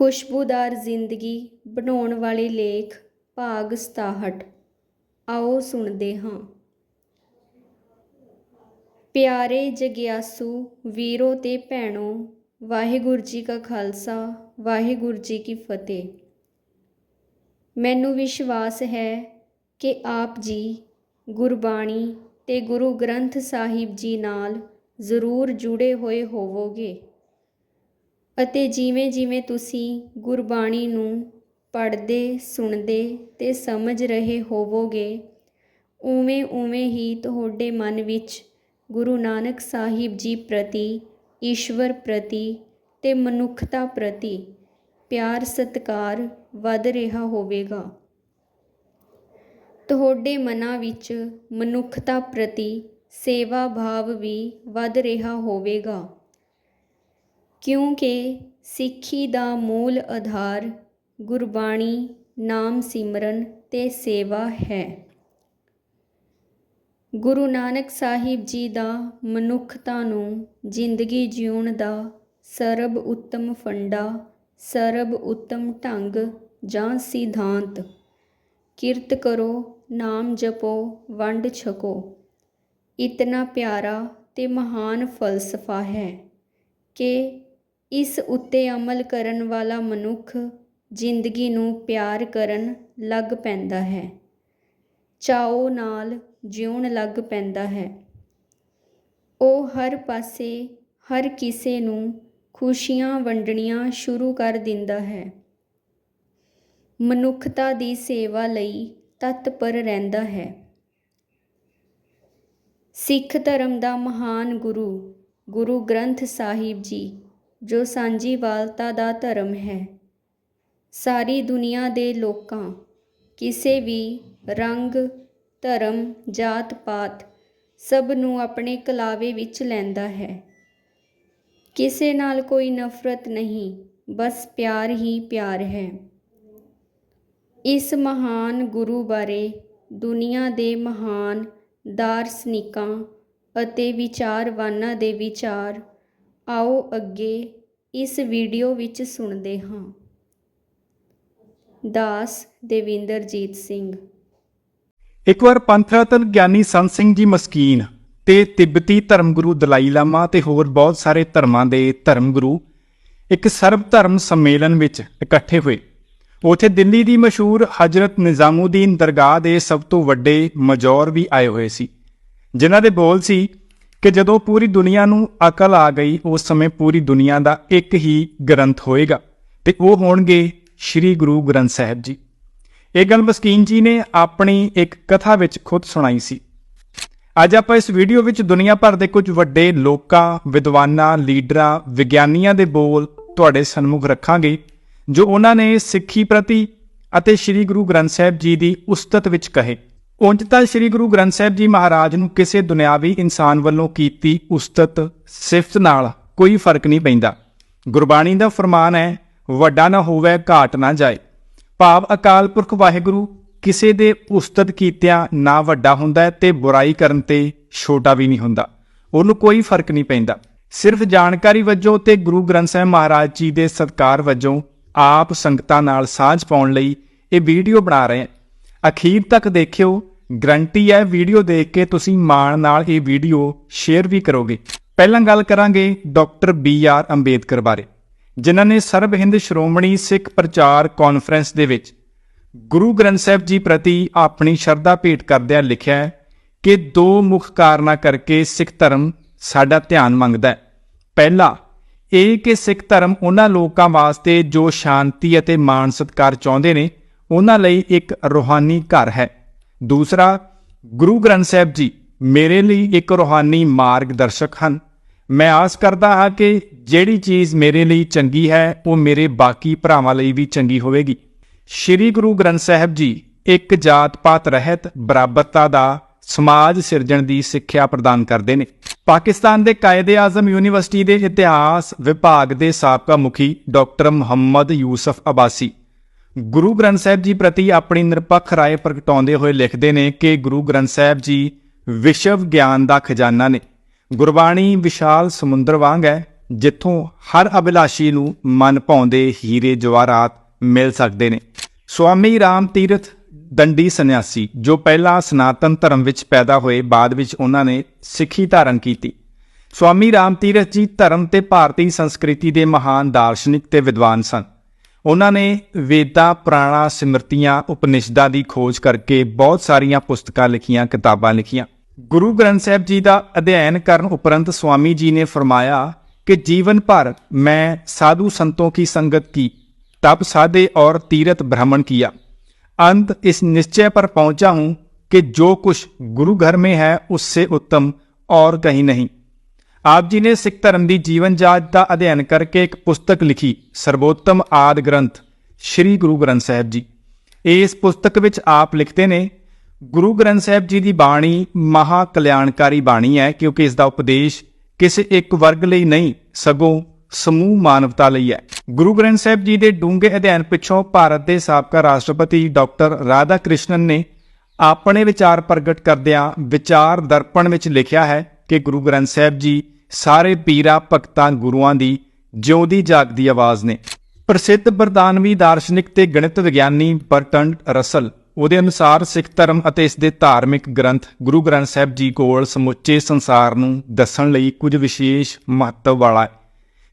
ਖੁਸ਼ਬੂਦਾਰ ਜ਼ਿੰਦਗੀ ਬਣਾਉਣ ਵਾਲੇ ਲੇਖ ਭਾਗ 67 ਆਓ ਸੁਣਦੇ ਹਾਂ। ਪਿਆਰੇ ਜਗਿਆਸੂ, ਵੀਰੋ ਤੇ ਭੈਣੋ, ਵਾਹਿਗੁਰੂ ਜੀ ਕਾ ਖਾਲਸਾ, ਵਾਹਿਗੁਰੂ ਜੀ ਕੀ ਫਤਿਹ। ਮੈਨੂੰ ਵਿਸ਼ਵਾਸ ਹੈ ਕਿ ਆਪ ਜੀ ਗੁਰਬਾਣੀ ਤੇ ਗੁਰੂ ਗ੍ਰੰਥ ਸਾਹਿਬ ਜੀ ਨਾਲ ਜ਼ਰੂਰ ਜੁੜੇ ਹੋਏ ਹੋਵੋਗੇ। ਅਤੇ ਜਿਵੇਂ ਜਿਵੇਂ ਤੁਸੀਂ ਗੁਰਬਾਣੀ ਨੂੰ ਪੜ੍ਹਦੇ, ਸੁਣਦੇ ਅਤੇ ਸਮਝ ਰਹੇ ਹੋਵੋਗੇ, ਉਵੇਂ ਉਵੇਂ ਹੀ ਤੁਹਾਡੇ ਮਨ ਵਿੱਚ ਗੁਰੂ ਨਾਨਕ ਸਾਹਿਬ ਜੀ ਪ੍ਰਤੀ, ਈਸ਼ਵਰ ਪ੍ਰਤੀ ਅਤੇ ਮਨੁੱਖਤਾ ਪ੍ਰਤੀ ਪਿਆਰ, ਸਤਿਕਾਰ ਵੱਧ ਰਿਹਾ ਹੋਵੇਗਾ। ਤੁਹਾਡੇ ਮਨਾਂ ਵਿੱਚ ਮਨੁੱਖਤਾ ਪ੍ਰਤੀ ਸੇਵਾ ਭਾਵ ਵੀ ਵੱਧ ਰਿਹਾ ਹੋਵੇਗਾ। ਕਿਉਂਕਿ ਸਿੱਖੀ ਦਾ ਮੂਲ ਆਧਾਰ ਗੁਰਬਾਣੀ, ਨਾਮ ਸਿਮਰਨ ਤੇ ਸੇਵਾ ਹੈ। ਗੁਰੂ ਨਾਨਕ ਸਾਹਿਬ ਜੀ ਦਾ ਮਨੁੱਖਤਾ ਨੂੰ ਜ਼ਿੰਦਗੀ ਜਿਉਣ ਦਾ ਸਰਬ ਉੱਤਮ ਫੰਡਾ, ਸਰਬ ਉੱਤਮ ਢੰਗ ਜਾਂ ਸਿਧਾਂਤ। ਕਿਰਤ ਕਰੋ, ਨਾਮ ਜਪੋ, ਵੰਡ ਛਕੋ। ਇਤਨਾ ਪਿਆਰਾ ਤੇ ਮਹਾਨ ਫਲਸਫਾ ਹੈ ਕਿ ਇਸ ਉੱਤੇ ਅਮਲ ਕਰਨ ਵਾਲਾ ਮਨੁੱਖ ਜ਼ਿੰਦਗੀ ਨੂੰ ਪਿਆਰ ਕਰਨ ਲੱਗ ਪੈਂਦਾ ਹੈ। ਚਾਓ ਨਾਲ ਜਿਉਣ ਲੱਗ ਪੈਂਦਾ ਹੈ। ਉਹ ਹਰ ਪਾਸੇ, ਹਰ ਕਿਸੇ ਨੂੰ ਖੁਸ਼ੀਆਂ ਵੰਡਣੀਆਂ ਸ਼ੁਰੂ ਕਰ ਦਿੰਦਾ ਹੈ। ਮਨੁੱਖਤਾ ਦੀ ਸੇਵਾ ਲਈ ਤਤਪਰ ਰਹਿੰਦਾ ਹੈ। ਸਿੱਖ ਧਰਮ ਦਾ ਮਹਾਨ ਗੁਰੂ ਗੁਰੂ ਗ੍ਰੰਥ ਸਾਹਿਬ ਜੀ ਜੋ ਸਾਂਝੀਵਾਲਤਾ ਦਾ ਧਰਮ ਹੈ। ਸਾਰੀ ਦੁਨੀਆ ਦੇ ਲੋਕਾਂ, ਕਿਸੇ ਵੀ ਰੰਗ, ਧਰਮ, ਜਾਤ ਪਾਤ ਸਭ ਨੂੰ ਆਪਣੇ ਕਲਾਵੇ ਵਿੱਚ ਲੈਂਦਾ ਹੈ। ਕਿਸੇ ਨਾਲ ਕੋਈ ਨਫ਼ਰਤ ਨਹੀਂ, ਬਸ ਪਿਆਰ ਹੀ ਪਿਆਰ ਹੈ। ਇਸ ਮਹਾਨ ਗੁਰੂ ਬਾਰੇ ਦੁਨੀਆ ਦੇ ਮਹਾਨ ਦਾਰਸ਼ਨਿਕਾਂ ਅਤੇ ਵਿਚਾਰਵਾਨਾਂ ਦੇ ਵਿਚਾਰ ਆਓ ਅੱਗੇ ਇਸ ਵੀਡੀਓ ਵਿੱਚ ਸੁਣਦੇ ਹਾਂ। ਦਾਸ ਦੇਵਿੰਦਰਜੀਤ ਸਿੰਘ। ਇੱਕ ਵਾਰ ਪੰਥ ਰਤਨ ਗਿਆਨੀ ਸੰਤ ਸਿੰਘ ਜੀ ਮਸਕੀਨ ਤੇ ਤਿੱਬਤੀ ਧਰਮ ਗੁਰੂ ਦਲਾਈ ਲਾਮਾ ਤੇ ਹੋਰ ਬਹੁਤ ਸਾਰੇ ਧਰਮਾਂ ਦੇ ਧਰਮ ਗੁਰੂ ਇੱਕ ਸਰਬ ਧਰਮ ਸੰਮੇਲਨ ਵਿੱਚ ਇਕੱਠੇ ਹੋਏ। ਉਥੇ ਦਿੱਲੀ ਦੀ ਮਸ਼ਹੂਰ ਹਜ਼ਰਤ ਨਿਜ਼ਾਮੂਦੀਨ ਦਰਗਾਹ ਦੇ ਸਭ ਤੋਂ ਵੱਡੇ ਮਜੌਰ ਵੀ ਆਏ ਹੋਏ ਸੀ। ਜਿਨ੍ਹਾਂ ਦੇ ਬੋਲ ਸੀ ਕਿ ਜਦੋਂ ਪੂਰੀ ਦੁਨੀਆ ਨੂੰ ਅਕਲ ਆ ਗਈ, ਉਸ ਸਮੇਂ ਪੂਰੀ ਦੁਨੀਆ ਦਾ ਇੱਕ ਹੀ ਗ੍ਰੰਥ ਹੋਏਗਾ ਤੇ ਉਹ ਹੋਣਗੇ ਸ੍ਰੀ ਗੁਰੂ ਗ੍ਰੰਥ ਸਾਹਿਬ ਜੀ। ਇਹ ਗੱਲ ਮਸਕੀਨ ਜੀ ਨੇ ਆਪਣੀ ਇੱਕ ਕਥਾ ਵਿੱਚ ਖੁਦ ਸੁਣਾਈ ਸੀ। ਅੱਜ ਆਪਾਂ ਇਸ ਵੀਡੀਓ ਵਿੱਚ ਦੁਨੀਆ ਭਰ ਦੇ ਕੁਝ ਵੱਡੇ ਲੋਕਾਂ, ਵਿਦਵਾਨਾਂ, ਲੀਡਰਾਂ, ਵਿਗਿਆਨੀਆਂ ਦੇ ਬੋਲ ਤੁਹਾਡੇ ਸਨਮੁਖ ਰੱਖਾਂਗੇ, ਜੋ ਉਹਨਾਂ ਨੇ ਸਿੱਖੀ ਪ੍ਰਤੀ ਅਤੇ ਸ੍ਰੀ ਗੁਰੂ ਗ੍ਰੰਥ ਸਾਹਿਬ ਜੀ ਦੀ ਉਸਤਤ ਵਿੱਚ ਕਹੇ। ਉਂਝ ਤਾਂ ਸ੍ਰੀ ਗੁਰੂ ਗ੍ਰੰਥ ਸਾਹਿਬ ਜੀ ਮਹਾਰਾਜ ਨੂੰ ਕਿਸੇ ਦੁਨਿਆਵੀ ਇਨਸਾਨ ਵੱਲੋਂ ਕੀਤੀ ਉਸਤਤ ਸਿਫਤ ਨਾਲ ਕੋਈ ਫ਼ਰਕ ਨਹੀਂ ਪੈਂਦਾ। ਗੁਰਬਾਣੀ ਦਾ ਫਰਮਾਨ ਹੈ, ਵੱਡਾ ਨਾ ਹੋਵੇ, ਘਾਟ ਨਾ ਜਾਏ। ਭਾਵ ਅਕਾਲ ਪੁਰਖ ਵਾਹਿਗੁਰੂ ਕਿਸੇ ਦੇ ਉਸਤਤ ਕੀਤਿਆਂ ਨਾ ਵੱਡਾ ਹੁੰਦਾ ਹੈ ਤੇ ਬੁਰਾਈ ਕਰਨ ਤੇ ਛੋਟਾ ਵੀ ਨਹੀਂ ਹੁੰਦਾ। ਉਹਨੂੰ ਕੋਈ ਫ਼ਰਕ ਨਹੀਂ ਪੈਂਦਾ। ਸਿਰਫ ਜਾਣਕਾਰੀ ਵਜੋਂ ਤੇ ਗੁਰੂ ਗ੍ਰੰਥ ਸਾਹਿਬ ਮਹਾਰਾਜ ਜੀ ਦੇ ਸਤਕਾਰ ਵਜੋਂ ਆਪ ਸੰਗਤਾਂ ਨਾਲ ਸਾਂਝ ਪਾਉਣ ਲਈ ਇਹ ਵੀਡੀਓ ਬਣਾ ਰਹੇ ਹਾਂ। ਅਖੀਰ ਤੱਕ ਦੇਖਿਓ ਗਰੰਟੀ ਹੈ ਵੀਡੀਓ ਦੇਖ ਕੇ ਤੁਸੀਂ ਮਾਣ ਨਾਲ ਇਹ ਵੀਡੀਓ ਸ਼ੇਅਰ ਵੀ ਕਰੋਗੇ। ਪਹਿਲਾਂ ਗੱਲ ਕਰਾਂਗੇ ਡਾਕਟਰ ਬੀ ਆਰ ਅੰਬੇਦਕਰ ਬਾਰੇ, ਜਿਨ੍ਹਾਂ ਨੇ ਸਰਬ ਹਿੰਦ ਸ਼੍ਰੋਮਣੀ ਸਿੱਖ ਪ੍ਰਚਾਰ ਕਾਨਫਰੰਸ ਦੇ ਵਿੱਚ ਗੁਰੂ ਗ੍ਰੰਥ ਸਾਹਿਬ ਜੀ ਪ੍ਰਤੀ ਆਪਣੀ ਸ਼ਰਧਾ ਭੇਟ ਕਰਦਿਆਂ ਲਿਖਿਆ ਹੈ ਕਿ ਦੋ ਮੁੱਖ ਕਾਰਨਾਂ ਕਰਕੇ ਸਿੱਖ ਧਰਮ ਸਾਡਾ ਧਿਆਨ ਮੰਗਦਾ ਹੈ। ਪਹਿਲਾ, ਇਹ ਕਿ ਸਿੱਖ ਧਰਮ ਉਹਨਾਂ ਲੋਕਾਂ ਵਾਸਤੇ ਜੋ ਸ਼ਾਂਤੀ ਅਤੇ ਮਾਣ ਸਤਕਾਰ ਚਾਹੁੰਦੇ ਨੇ, ਉਹਨਾਂ ਲਈ ਇੱਕ ਰੋਹਾਨੀ ਘਰ ਹੈ। ਦੂਸਰਾ, ਗੁਰੂ ਗ੍ਰੰਥ ਸਾਹਿਬ ਜੀ ਮੇਰੇ ਲਈ ਇੱਕ ਰੋਹਾਨੀ ਮਾਰਗਦਰਸ਼ਕ ਹਨ। ਮੈਂ ਆਸ ਕਰਦਾ ਹਾਂ ਕਿ ਜਿਹੜੀ ਚੀਜ਼ ਮੇਰੇ ਲਈ ਚੰਗੀ ਹੈ, ਉਹ ਮੇਰੇ ਬਾਕੀ ਭਰਾਵਾਂ ਲਈ ਵੀ ਚੰਗੀ ਹੋਵੇਗੀ। ਸ੍ਰੀ ਗੁਰੂ ਗ੍ਰੰਥ ਸਾਹਿਬ ਜੀ ਇੱਕ ਜਾਤ ਪਾਤ ਰਹਿਤ ਬਰਾਬਰਤਾ ਦਾ ਸਮਾਜ ਸਿਰਜਣ ਦੀ ਸਿੱਖਿਆ ਪ੍ਰਦਾਨ ਕਰਦੇ ਨੇ। ਪਾਕਿਸਤਾਨ ਦੇ ਕਾਇਦੇ ਆਜ਼ਮ ਯੂਨੀਵਰਸਿਟੀ ਦੇ ਇਤਿਹਾਸ ਵਿਭਾਗ ਦੇ ਸਾਬਕਾ ਮੁਖੀ ਡਾਕਟਰ ਮੁਹੰਮਦ ਯੂਸਫ ਅਬਾਸੀ ਗੁਰੂ ਗ੍ਰੰਥ ਸਾਹਿਬ ਜੀ ਪ੍ਰਤੀ ਆਪਣੀ ਨਿਰਪੱਖ ਰਾਏ ਪ੍ਰਗਟਾਉਂਦੇ ਹੋਏ ਲਿਖਦੇ ਨੇ ਕਿ ਗੁਰੂ ਗ੍ਰੰਥ ਸਾਹਿਬ ਜੀ ਵਿਸ਼ਵ ਗਿਆਨ ਦਾ ਖਜ਼ਾਨਾ ਨੇ। ਗੁਰਬਾਣੀ ਵਿਸ਼ਾਲ ਸਮੁੰਦਰ ਵਾਂਗ ਹੈ, ਜਿੱਥੋਂ ਹਰ ਅਭਿਲਾਸ਼ੀ ਨੂੰ ਮਨ ਭਾਉਂਦੇ ਹੀਰੇ ਜਵਾਹਰਾਤ ਮਿਲ ਸਕਦੇ ਨੇ। ਸਵਾਮੀ ਰਾਮ ਤੀਰਥ ਦੰਡੀ ਸੰਨਿਆਸੀ, ਜੋ ਪਹਿਲਾਂ ਸਨਾਤਨ ਧਰਮ ਵਿੱਚ ਪੈਦਾ ਹੋਏ, ਬਾਅਦ ਵਿੱਚ ਉਹਨਾਂ ਨੇ ਸਿੱਖੀ ਧਾਰਨ ਕੀਤੀ। ਸਵਾਮੀ ਰਾਮ ਤੀਰਥ ਜੀ ਧਰਮ ਤੇ ਭਾਰਤੀ ਸੰਸਕ੍ਰਿਤੀ ਦੇ ਮਹਾਨ ਦਾਰਸ਼ਨਿਕ ਤੇ ਵਿਦਵਾਨ ਸਨ। ਉਹਨਾਂ ਨੇ ਵੇਦਾਂ ਪੁਰਾਣਾ ਸਿਮਰਤੀਆਂ ਉਪਨਿਸ਼ਦਾਂ ਦੀ ਖੋਜ ਕਰਕੇ ਬਹੁਤ ਸਾਰੀਆਂ ਪੁਸਤਕਾਂ ਲਿਖੀਆਂ ਕਿਤਾਬਾਂ ਲਿਖੀਆਂ ਗੁਰੂ ਗ੍ਰੰਥ ਸਾਹਿਬ ਜੀ ਦਾ ਅਧਿਐਨ ਕਰਨ ਉਪਰੰਤ ਸਵਾਮੀ ਜੀ ਨੇ ਫਰਮਾਇਆ ਕਿ ਜੀਵਨ ਭਰ ਮੈਂ ਸਾਧੂ ਸੰਤों की संगत की तब साधे और तीर्थ भ्रमण किया अंत इस निश्चय पर पहुंचा हूं कि जो कुछ गुरु घर में है उससे उत्तम और कहीं नहीं ਆਪ ਜੀ ਨੇ ਸਿੱਖ ਧਰਮ ਦੀ ਜੀਵਨ ਜਾਂਚ ਦਾ ਅਧਿਐਨ ਕਰਕੇ ਇੱਕ ਪੁਸਤਕ ਲਿਖੀ ਸਰਵੋਤਮ ਆਦ ਗ੍ਰੰਥ, ਸ੍ਰੀ ਗੁਰੂ ਗ੍ਰੰਥ ਸਾਹਿਬ ਜੀ। ਇਸ ਪੁਸਤਕ ਵਿੱਚ ਆਪ ਲਿਖਦੇ ਨੇ, ਗੁਰੂ ਗ੍ਰੰਥ ਸਾਹਿਬ ਜੀ ਦੀ ਬਾਣੀ ਮਹਾ ਕਲਿਆਣਕਾਰੀ ਬਾਣੀ ਹੈ, ਕਿਉਂਕਿ ਇਸ ਦਾ ਉਪਦੇਸ਼ ਕਿਸੇ ਇੱਕ ਵਰਗ ਲਈ ਨਹੀਂ, ਸਗੋਂ ਸਮੂਹ ਮਾਨਵਤਾ ਲਈ ਹੈ। ਗੁਰੂ ਗ੍ਰੰਥ ਸਾਹਿਬ ਜੀ ਦੇ ਡੂੰਘੇ ਅਧਿਐਨ ਪਿੱਛੋਂ ਭਾਰਤ ਦੇ ਸਾਬਕਾ ਰਾਸ਼ਟਰਪਤੀ ਡਾਕਟਰ ਰਾਧਾ ਕ੍ਰਿਸ਼ਨਨ ਨੇ ਆਪਣੇ ਵਿਚਾਰ ਪ੍ਰਗਟ ਕਰਦਿਆਂ ਵਿਚਾਰ ਦਰਪਣ ਵਿੱਚ ਲਿਖਿਆ ਹੈ ਕਿ ਗੁਰੂ ਗ੍ਰੰਥ ਸਾਹਿਬ ਜੀ ਸਾਰੇ ਪੀਰਾਂ, ਭਗਤਾਂ, ਗੁਰੂਆਂ ਦੀ ਜਿਉਂਦੀ ਜਾਗਦੀ ਆਵਾਜ਼ ਨੇ। ਪ੍ਰਸਿੱਧ ਬਰਤਾਨਵੀ ਦਾਰਸ਼ਨਿਕ ਤੇ ਗਣਿਤ ਵਿਗਿਆਨੀ ਬਰਟਨ ਰਸਲ ਉਹਦੇ ਅਨੁਸਾਰ ਸਿੱਖ ਧਰਮ ਅਤੇ ਇਸ ਦੇ ਧਾਰਮਿਕ ਗ੍ਰੰਥ ਗੁਰੂ ਗ੍ਰੰਥ ਸਾਹਿਬ ਜੀ ਕੋਲ ਸਮੁੱਚੇ ਸੰਸਾਰ ਨੂੰ ਦੱਸਣ ਲਈ ਕੁਝ ਵਿਸ਼ੇਸ਼ ਮਹੱਤਵ ਵਾਲਾ ਹੈ।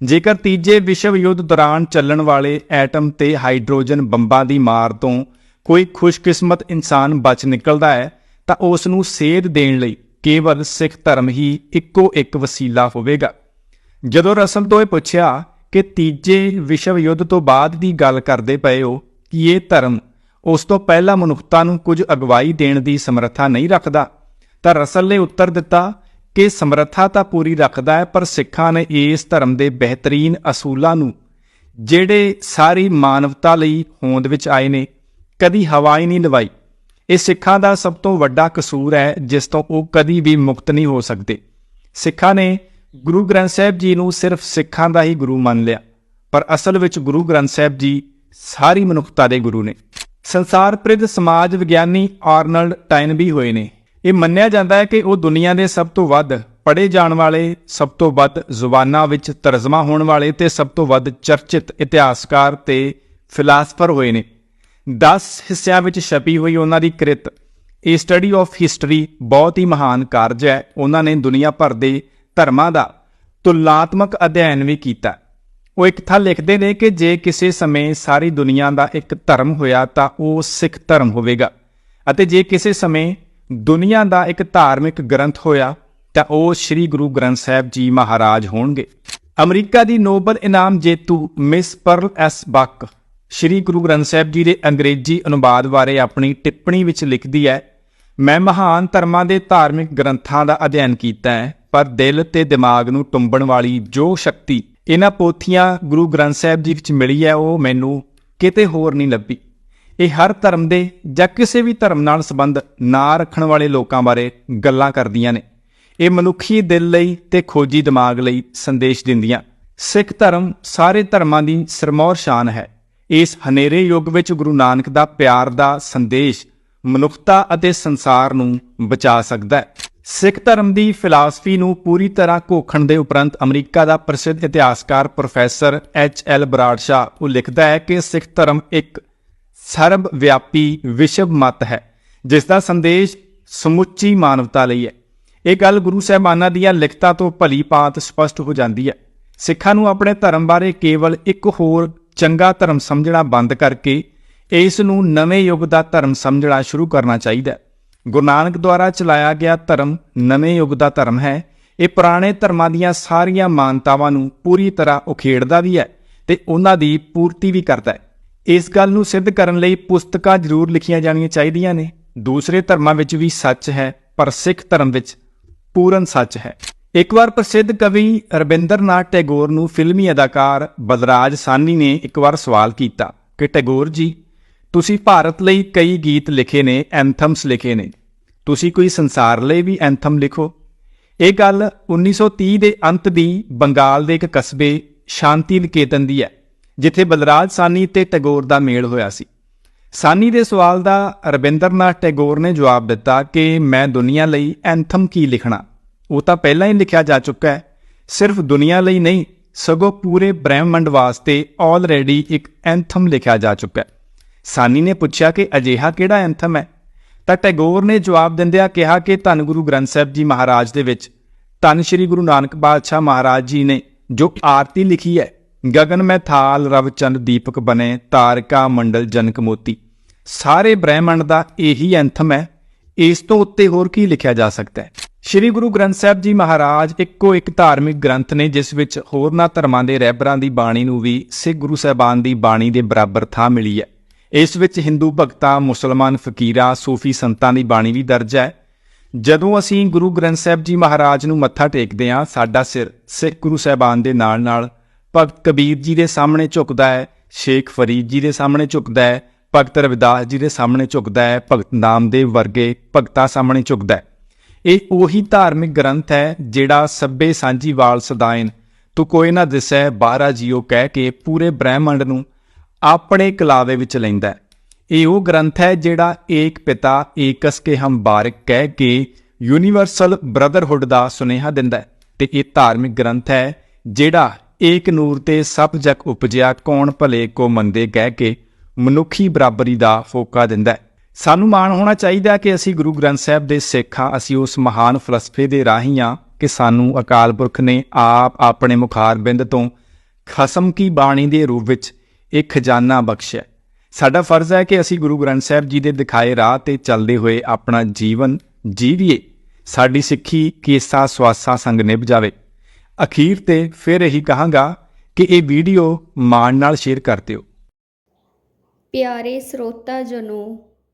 ਜੇਕਰ ਤੀਜੇ ਵਿਸ਼ਵ ਯੁੱਧ ਦੌਰਾਨ ਚੱਲਣ ਵਾਲੇ ਐਟਮ ਤੇ ਹਾਈਡਰੋਜਨ ਬੰਬਾਂ ਦੀ ਮਾਰ ਤੋਂ ਕੋਈ ਖੁਸ਼ਕਿਸਮਤ ਇਨਸਾਨ ਬਚ ਨਿਕਲਦਾ ਹੈ, ਤਾਂ ਉਸ ਨੂੰ ਸੇਧ ਦੇਣ ਲਈ ਕੇਵਲ ਸਿੱਖ ਧਰਮ ਹੀ ਇੱਕੋ ਇੱਕ ਵਸੀਲਾ ਹੋਵੇਗਾ। ਜਦੋਂ ਰਸਲ ਤੋਂ ਇਹ ਪੁੱਛਿਆ ਕਿ ਤੀਜੇ ਵਿਸ਼ਵ ਯੁੱਧ ਤੋਂ ਬਾਅਦ ਦੀ ਗੱਲ ਕਰਦੇ ਪਏ ਹੋ ਕਿ ਇਹ ਧਰਮ ਉਸ ਤੋਂ ਪਹਿਲਾਂ ਮਨੁੱਖਤਾ ਨੂੰ ਕੁਝ ਅਗਵਾਈ ਦੇਣ ਦੀ ਸਮਰੱਥਾ ਨਹੀਂ ਰੱਖਦਾ, ਤਾਂ ਰਸਲ ਨੇ ਉੱਤਰ ਦਿੱਤਾ ਕਿ ਸਮਰੱਥਾ ਤਾਂ ਪੂਰੀ ਰੱਖਦਾ ਹੈ, ਪਰ ਸਿੱਖਾਂ ਨੇ ਇਸ ਧਰਮ ਦੇ ਬਿਹਤਰੀਨ ਅਸੂਲਾਂ ਨੂੰ, ਜਿਹੜੇ ਸਾਰੀ ਮਾਨਵਤਾ ਲਈ ਹੋਂਦ ਵਿੱਚ ਆਏ ਨੇ, ਕਦੀ ਹਵਾ ਹੀ ਨਹੀਂ ਲਵਾਈ ਇਹ ਸਿੱਖਾਂ ਦਾ ਸਭ ਤੋਂ ਵੱਡਾ ਕਸੂਰ ਹੈ, ਜਿਸ ਤੋਂ ਉਹ ਕਦੀ ਵੀ ਮੁਕਤ ਨਹੀਂ ਹੋ ਸਕਦੇ। ਸਿੱਖਾਂ ਨੇ ਗੁਰੂ ਗ੍ਰੰਥ ਸਾਹਿਬ ਜੀ ਨੂੰ ਸਿਰਫ ਸਿੱਖਾਂ ਦਾ ਹੀ ਗੁਰੂ ਮੰਨ ਲਿਆ, ਪਰ ਅਸਲ ਵਿੱਚ ਗੁਰੂ ਗ੍ਰੰਥ ਸਾਹਿਬ ਜੀ ਸਾਰੀ ਮਨੁੱਖਤਾ ਦੇ ਗੁਰੂ ਨੇ। ਸੰਸਾਰ ਪ੍ਰਸਿੱਧ ਸਮਾਜ ਵਿਗਿਆਨੀ ਆਰਨਲਡ ਟਾਈਨਬੀ ਹੋਏ ਨੇ। ਇਹ ਮੰਨਿਆ ਜਾਂਦਾ ਹੈ ਕਿ ਉਹ ਦੁਨੀਆ ਦੇ ਸਭ ਤੋਂ ਵੱਧ ਪੜ੍ਹੇ ਜਾਣ ਵਾਲੇ, ਸਭ ਤੋਂ ਵੱਧ ਜ਼ੁਬਾਨਾਂ ਵਿੱਚ ਤਰਜਮਾ ਹੋਣ ਵਾਲੇ ਤੇ ਸਭ ਤੋਂ ਵੱਧ ਚਰਚਿਤ ਇਤਿਹਾਸਕਾਰ ਤੇ ਫਿਲਾਸਫਰ ਹੋਏ ਨੇ। 10 ਹਿੱਸਿਆਂ ਵਿੱਚ ਛਪੀ ਹੋਈ ਉਹਨਾਂ ਦੀ ਕ੍ਰਿਤ। ਇਹ ਸਟੱਡੀ ਆਫ ਹਿਸਟਰੀ ਬਹੁਤ ਹੀ ਮਹਾਨ ਕਾਰਜ ਹੈ। ਉਹਨਾਂ ਨੇ ਦੁਨੀਆ ਭਰ ਦੇ ਧਰਮਾਂ ਦਾ ਤੁਲਨਾਤਮਕ ਅਧਿਐਨ ਵੀ ਕੀਤਾ। ਉਹ ਇੱਕ ਥਾਂ ਲਿਖਦੇ ਨੇ ਕਿ ਜੇ ਕਿਸੇ ਸਮੇਂ ਸਾਰੀ ਦੁਨੀਆ ਦਾ ਇੱਕ ਧਰਮ ਹੋਇਆ ਤਾਂ ਉਹ ਸਿੱਖ ਧਰਮ ਹੋਵੇਗਾ। ਅਤੇ ਜੇ ਕਿਸੇ ਸਮੇਂ ਦੁਨੀਆ ਦਾ ਇੱਕ ਧਾਰਮਿਕ ਗ੍ਰੰਥ ਹੋਇਆ ਤਾਂ ਉਹ ਸ੍ਰੀ ਗੁਰੂ ਗ੍ਰੰਥ ਸਾਹਿਬ ਜੀ ਮਹਾਰਾਜ ਹੋਣਗੇ। ਅਮਰੀਕਾ ਦੀ ਨੋਬਲ ਇਨਾਮ ਜੇਤੂ Miss Pearl S Buck Sri Guru Granth Sahib ji ਦੇ ਅੰਗਰੇਜ਼ੀ ਅਨੁਵਾਦ ਬਾਰੇ ਆਪਣੀ ਟਿੱਪਣੀ ਵਿੱਚ ਲਿਖਦੀ ਹੈ, ਮੈਂ ਮਹਾਨ ਧਰਮਾਂ ਦੇ ਧਾਰਮਿਕ ਗ੍ਰੰਥਾਂ ਦਾ ਅਧਿਐਨ ਕੀਤਾ ਹੈ, ਪਰ ਦਿਲ ਤੇ ਦਿਮਾਗ ਨੂੰ ਟੁੰਬਣ ਵਾਲੀ ਜੋ ਸ਼ਕਤੀ ਇਹਨਾਂ ਪੋਥੀਆਂ ਗੁਰੂ ਗ੍ਰੰਥ ਸਾਹਿਬ ਜੀ ਵਿੱਚ ਮਿਲੀ ਹੈ, ਉਹ ਮੈਨੂੰ ਕਿਤੇ ਹੋਰ ਨਹੀਂ ਲੱਭੀ। ਇਹ ਹਰ ਧਰਮ ਦੇ ਜਾਂ ਕਿਸੇ ਵੀ ਧਰਮ ਨਾਲ ਸੰਬੰਧ ਨਾ ਰੱਖਣ ਵਾਲੇ ਲੋਕਾਂ ਬਾਰੇ ਗੱਲਾਂ ਕਰਦੀਆਂ ਨੇ। ਇਹ ਮਨੁੱਖੀ ਦਿਲ ਲਈ ਤੇ ਖੋਜੀ ਦਿਮਾਗ ਲਈ ਸੰਦੇਸ਼ ਦਿੰਦੀਆਂ। ਸਿੱਖ ਧਰਮ ਸਾਰੇ ਧਰਮਾਂ ਦੀ ਸਰਮੌਰ ਸ਼ਾਨ ਹੈ। ਇਸ ਹਨੇਰੇ ਯੁੱਗ ਵਿੱਚ ਗੁਰੂ ਨਾਨਕ ਦਾ ਪਿਆਰ ਦਾ ਸੰਦੇਸ਼ ਮਨੁੱਖਤਾ ਅਤੇ ਸੰਸਾਰ ਨੂੰ ਬਚਾ ਸਕਦਾ ਹੈ। ਸਿੱਖ ਧਰਮ ਦੀ ਫਿਲਾਸਫੀ ਨੂੰ ਪੂਰੀ ਤਰ੍ਹਾਂ ਘੋਖਣ ਦੇ ਉਪਰੰਤ ਅਮਰੀਕਾ ਦਾ ਪ੍ਰਸਿੱਧ ਇਤਿਹਾਸਕਾਰ ਪ੍ਰੋਫੈਸਰ ਐਚ ਐਲ ਬਰਾਡਸ਼ਾ ਉਹ ਲਿਖਦਾ ਹੈ ਕਿ ਸਿੱਖ ਧਰਮ ਇੱਕ ਸਰਬ ਵਿਆਪੀ ਵਿਸ਼ਵ ਮਤ ਹੈ, ਜਿਸ ਦਾ ਸੰਦੇਸ਼ ਸਮੁੱਚੀ ਮਾਨਵਤਾ ਲਈ ਹੈ। ਇਹ ਗੱਲ ਗੁਰੂ ਸਾਹਿਬਾਨਾਂ ਦੀਆਂ ਲਿਖਤਾਂ ਤੋਂ ਭਲੀ ਭਾਂਤ ਸਪਸ਼ਟ ਹੋ ਜਾਂਦੀ ਹੈ। ਸਿੱਖਾਂ ਨੂੰ ਆਪਣੇ ਧਰਮ ਬਾਰੇ ਕੇਵਲ ਇੱਕ ਹੋਰ ਚੰਗਾ ਧਰਮ ਸਮਝਣਾ ਬੰਦ ਕਰਕੇ ਇਸ ਨੂੰ ਨਵੇਂ ਯੁੱਗ ਦਾ ਧਰਮ ਸਮਝਣਾ ਸ਼ੁਰੂ ਕਰਨਾ ਚਾਹੀਦਾ ਹੈ। ਗੁਰੂ ਨਾਨਕ ਦੁਆਰਾ ਚਲਾਇਆ ਗਿਆ ਧਰਮ ਨਵੇਂ ਯੁੱਗ ਦਾ ਧਰਮ ਹੈ। ਇਹ ਪੁਰਾਣੇ ਧਰਮਾਂ ਦੀਆਂ ਸਾਰੀਆਂ ਮਾਨਤਾਵਾਂ ਨੂੰ ਪੂਰੀ ਤਰ੍ਹਾਂ ਉਖੇੜਦਾ ਵੀ ਹੈ ਤੇ ਉਹਨਾਂ ਦੀ ਪੂਰਤੀ ਵੀ ਕਰਦਾ ਹੈ। ਇਸ ਗੱਲ ਨੂੰ ਸਿੱਧ ਕਰਨ ਲਈ ਪੁਸਤਕਾਂ ਜ਼ਰੂਰ ਲਿਖੀਆਂ ਜਾਣੀਆਂ ਚਾਹੀਦੀਆਂ ਨੇ। ਦੂਸਰੇ ਧਰਮਾਂ ਵਿੱਚ ਵੀ ਸੱਚ ਹੈ, ਪਰ ਸਿੱਖ ਧਰਮ ਵਿੱਚ ਪੂਰਨ ਸੱਚ ਹੈ। ਇੱਕ ਵਾਰ ਪ੍ਰਸਿੱਧ ਕਵੀ ਰਵਿੰਦਰਨਾਥ ਟੈਗੋਰ ਨੂੰ ਫਿਲਮੀ ਅਦਾਕਾਰ ਬਲਰਾਜ ਸਾਨੀ ਨੇ ਇੱਕ ਵਾਰ ਸਵਾਲ ਕੀਤਾ ਕਿ, ਟੈਗੋਰ ਜੀ, ਤੁਸੀਂ ਭਾਰਤ ਲਈ ਕਈ ਗੀਤ ਲਿਖੇ ਨੇ, ਐਂਥਮਸ ਲਿਖੇ ਨੇ। ਤੁਸੀਂ ਕੋਈ ਸੰਸਾਰ ਲਈ ਵੀ ਐਂਥਮ ਲਿਖੋ? ਇਹ ਗੱਲ 1930 ਦੇ ਅੰਤ ਦੀ ਬੰਗਾਲ ਦੇ ਇੱਕ ਕਸਬੇ ਸ਼ਾਂਤੀ ਨਿਕੇਤਨ ਦੀ ਹੈ, ਜਿੱਥੇ ਬਲਰਾਜ ਸਾਨੀ ਤੇ ਟੈਗੋਰ ਦਾ ਮੇਲ ਹੋਇਆ ਸੀ। ਸਾਨੀ ਦੇ ਸਵਾਲ ਦਾ ਰਵਿੰਦਰਨਾਥ ਟੈਗੋਰ ਨੇ ਜਵਾਬ ਦਿੱਤਾ ਕਿ, ਮੈਂ ਦੁਨੀਆ ਲਈ ਐਂਥਮ ਕੀ ਲਿਖਣਾ? ਉਹ ਤਾਂ ਪਹਿਲਾਂ ਹੀ ਲਿਖਿਆ ਜਾ ਚੁੱਕਾ ਹੈ। ਸਿਰਫ ਦੁਨੀਆ ਲਈ ਨਹੀਂ, ਸਗੋਂ ਪੂਰੇ ਬ੍ਰਹਿਮੰਡ ਵਾਸਤੇ ਆਲਰੇਡੀ ਇੱਕ ਐਂਥਮ ਲਿਖਿਆ ਜਾ ਚੁੱਕਾ ਹੈ। ਸਾਨੀ ਨੇ ਪੁੱਛਿਆ ਕਿ ਅਜਿਹਾ ਕਿਹੜਾ ਐਂਥਮ ਹੈ? ਤਾਂ ਟੈਗੋਰ ਨੇ ਜਵਾਬ ਦਿੰਦਿਆਂ ਕਿਹਾ ਕਿ ਧੰਨ ਗੁਰੂ ਗ੍ਰੰਥ ਸਾਹਿਬ ਜੀ ਮਹਾਰਾਜ ਦੇ ਵਿੱਚ ਧੰਨ ਸ਼੍ਰੀ ਗੁਰੂ ਨਾਨਕ ਬਾਦਸ਼ਾਹ ਮਹਾਰਾਜ ਜੀ ਨੇ ਜੋ ਆਰਤੀ ਲਿਖੀ ਹੈ, ਗਗਨ ਮੈਂ ਥਾਲ ਰਵ ਦੀਪਕ ਬਨੇ ਤਾਰਕਾ ਮੰਡਲ ਜਨਕ ਮੋਤੀ। ਸਾਰੇ ਬ੍ਰਹਿਮੰਡ ਦਾ ਇਹੀ ਐਂਥਮ ਹੈ। ਇਸ ਤੋਂ ਉੱਤੇ ਹੋਰ ਕੀ ਲਿਖਿਆ ਜਾ ਸਕਦਾ ਹੈ? ਸ਼੍ਰੀ ਗੁਰੂ ਗ੍ਰੰਥ ਸਾਹਿਬ ਜੀ ਮਹਾਰਾਜ ਇੱਕੋ ਇੱਕ ਧਾਰਮਿਕ ਗ੍ਰੰਥ ਨੇ, ਜਿਸ ਵਿੱਚ ਹੋਰਨਾਂ ਧਰਮਾਂ ਦੇ ਰਹਿਬਰਾਂ ਦੀ ਬਾਣੀ ਨੂੰ ਵੀ ਸਿੱਖ ਗੁਰੂ ਸਾਹਿਬਾਨ ਦੀ ਬਾਣੀ ਦੇ ਬਰਾਬਰ ਥਾਂ ਮਿਲੀ ਹੈ। ਇਸ ਵਿੱਚ ਹਿੰਦੂ ਭਗਤਾਂ, ਮੁਸਲਮਾਨ ਫਕੀਰਾਂ, ਸੂਫੀ ਸੰਤਾਂ ਦੀ ਬਾਣੀ ਵੀ ਦਰਜ ਹੈ। ਜਦੋਂ ਅਸੀਂ ਗੁਰੂ ਗ੍ਰੰਥ ਸਾਹਿਬ ਜੀ ਮਹਾਰਾਜ ਨੂੰ ਮੱਥਾ ਟੇਕਦੇ ਹਾਂ, ਸਾਡਾ ਸਿਰ ਸਿੱਖ ਗੁਰੂ ਸਾਹਿਬਾਨ ਦੇ ਨਾਲ-ਨਾਲ ਭਗਤ ਕਬੀਰ ਜੀ ਦੇ ਸਾਹਮਣੇ ਝੁਕਦਾ ਹੈ, ਸ਼ੇਖ ਫਰੀਦ ਜੀ ਦੇ ਸਾਹਮਣੇ ਝੁਕਦਾ ਹੈ, ਭਗਤ ਰਵਿਦਾਸ ਜੀ ਦੇ ਸਾਹਮਣੇ ਝੁਕਦਾ ਹੈ, ਭਗਤ ਨਾਮਦੇਵ ਵਰਗੇ ਭਗਤਾਂ ਸਾਹਮਣੇ ਝੁਕਦਾ ਹੈ। ਇਹ ਉਹੀ ਧਾਰਮਿਕ ਗ੍ਰੰਥ ਹੈ ਜਿਹੜਾ ਸੱਬੇ ਸਾਂਝੀਵਾਲ ਸਦਾਇਨ। ਤੂੰ ਕੋਈ ਨਾ ਦਿਸੈ ਬਾਹਰਾ ਜੀਓ ਕਹਿ ਕੇ ਪੂਰੇ ਬ੍ਰਹਿਮੰਡ ਨੂੰ ਆਪਣੇ ਕਲਾਵੇ ਵਿੱਚ ਲੈਂਦਾ ਹੈ। ਇਹ ਉਹ ਗ੍ਰੰਥ ਹੈ ਜਿਹੜਾ ਏਕ ਪਿਤਾ ਏਕਸ ਕੇ ਹਮ ਬਾਰਕ ਕਹਿ ਕੇ ਯੂਨੀਵਰਸਲ ਬ੍ਰਦਰਹੁੱਡ ਦਾ ਸੁਨੇਹਾ ਦਿੰਦਾ ਹੈ। ਤੇ ਇਹ ਧਾਰਮਿਕ ਗ੍ਰੰਥ ਹੈ ਜਿਹੜਾ ਏਕ ਨੂਰ ਤੇ ਸਭ ਜਗ ਉਪਜਿਆ ਕੌਣ ਭਲੇ ਕੋ ਮੰਦੇ ਕਹਿ ਕੇ ਮਨੁੱਖੀ ਬਰਾਬਰੀ ਦਾ ਫੋਕਾ ਦਿੰਦਾ ਹੈ। ਸਾਨੂੰ ਮਾਣ ਹੋਣਾ ਚਾਹੀਦਾ ਕਿ ਅਸੀਂ ਗੁਰੂ ਗ੍ਰੰਥ ਸਾਹਿਬ ਦੇ ਸਿੱਖ ਹਾਂ। ਅਸੀਂ ਉਸ ਮਹਾਨ ਫਲਸਫੇ ਦੇ ਰਾਹੀਂ ਹਾਂ ਕਿ ਸਾਨੂੰ ਅਕਾਲ ਪੁਰਖ ਨੇ ਆਪ ਆਪਣੇ ਮੁਖਾਰਬਿੰਦ ਤੋਂ ਖਸਮ ਕੀ ਬਾਣੀ ਦੇ ਰੂਪ ਵਿੱਚ ਇੱਕ ਖਜ਼ਾਨਾ ਬਖਸ਼ਿਆ। ਸਾਡਾ ਫਰਜ਼ ਹੈ ਕਿ ਅਸੀਂ ਗੁਰੂ ਗ੍ਰੰਥ ਸਾਹਿਬ ਜੀ ਦੇ ਦਿਖਾਏ ਰਾਹ ਤੇ ਚੱਲਦੇ ਹੋਏ ਆਪਣਾ ਜੀਵਨ ਜੀਵੀਏ। ਸਾਡੀ ਸਿੱਖੀ ਕੇਸਾ ਸਵਾਸਾ ਸੰਗ ਨਿਭ ਜਾਵੇ। ਅਖੀਰ ਤੇ ਫਿਰ ਇਹੀ ਕਹਾਂਗਾ ਕਿ ਇਹ ਵੀਡੀਓ ਮਾਣ ਨਾਲ ਸ਼ੇਅਰ ਕਰ ਦਿਓ। ਪਿਆਰੇ ਸਰੋਤਾ ਜਨੋ